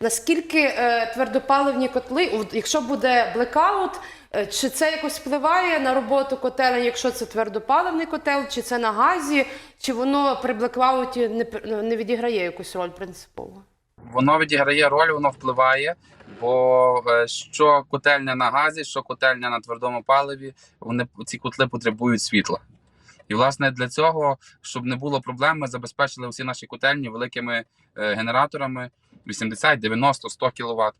Наскільки е, твердопаливні котли, якщо буде блекаут, е, чи це якось впливає на роботу котелень, якщо це твердопаливний котел, чи це на газі, чи воно при блекауті не, не відіграє якусь роль принципово? Воно відіграє роль, воно впливає. Бо е, що котельня на газі, що котельня на твердому паливі, вони ці котли потребують світла. І власне для цього, щоб не було проблем, ми забезпечили усі наші котельні великими е, генераторами 80, 90, 100 кВт.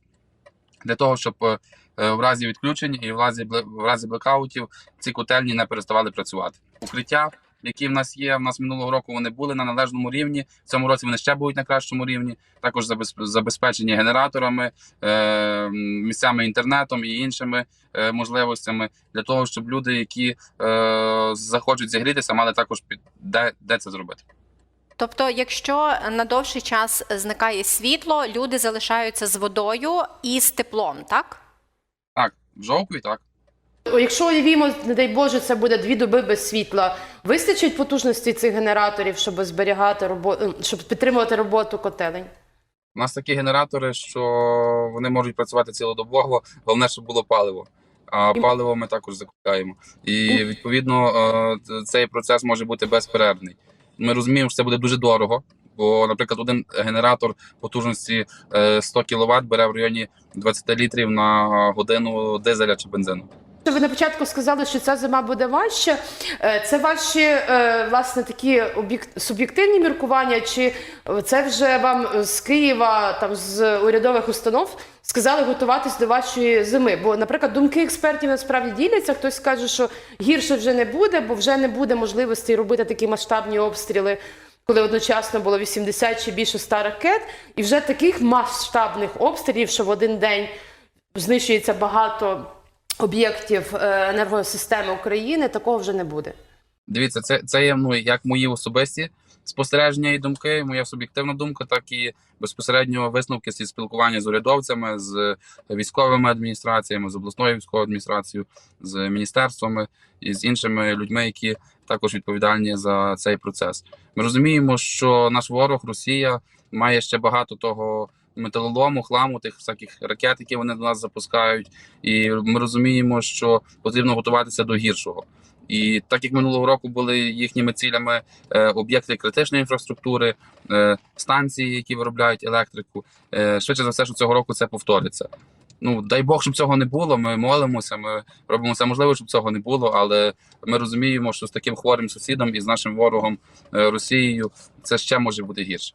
Для того, щоб е, е, в разі відключень і в разі, в разі блекаутів ці котельні не переставали працювати. Укриття, які в нас є, в нас минулого року вони були на належному рівні. В цьому році вони ще будуть на кращому рівні. Також забезпечені генераторами, е, місцями інтернетом і іншими е, можливостями для того, щоб люди, які е, захочуть зігрітися, мали також під де, де це зробити. Тобто, якщо на довший час зникає світло, люди залишаються з водою і з теплом, так? Так, в жовтні, так. Якщо уявімо, не дай Боже, це буде дві доби без світла, вистачить потужності цих генераторів, щоб зберігати роботу, щоб підтримувати роботу котелень? У нас такі генератори, що вони можуть працювати цілодобово, головне, щоб було паливо. А паливо ми також закупляємо. І відповідно е, цей процес може бути безперервний. Ми розуміємо, що це буде дуже дорого. Бо, наприклад, один генератор потужності е, 100 кВт бере в районі 20 літрів на годину дизеля чи бензину. Ви на початку сказали, що ця зима буде важче. Це ваші е, власне такі суб'єктивні міркування, чи це вже вам з Києва, там з урядових установ сказали готуватись до вашої зими? Бо, наприклад, думки експертів насправді діляться. Хтось каже, що гірше вже не буде, бо вже не буде можливості робити такі масштабні обстріли. Коли одночасно було 80 чи більше 100 ракет, і вже таких масштабних обстрілів, що в один день знищується багато об'єктів е, енергосистеми України, такого вже не буде. Дивіться, це, це є ну, як мої особисті спостереження і думки, моя суб'єктивна думка, так і безпосередньо висновки зі спілкування з урядовцями, з військовими адміністраціями, з обласною військовою адміністрацією, з міністерствами і з іншими людьми, які також відповідальні за цей процес. Ми розуміємо, що наш ворог Росія має ще багато того. Металолому, хламу, тих всяких ракет, які вони до нас запускають, і ми розуміємо, що потрібно готуватися до гіршого. І так як минулого року були їхніми цілями е, об'єкти критичної інфраструктури, е, станції, які виробляють електрику, е, швидше за все, що цього року це повториться. Ну дай Бог, щоб цього не було. Ми молимося, ми робимо все можливе, щоб цього не було. Але ми розуміємо, що з таким хворим сусідом і з нашим ворогом е, Росією це ще може бути гірше.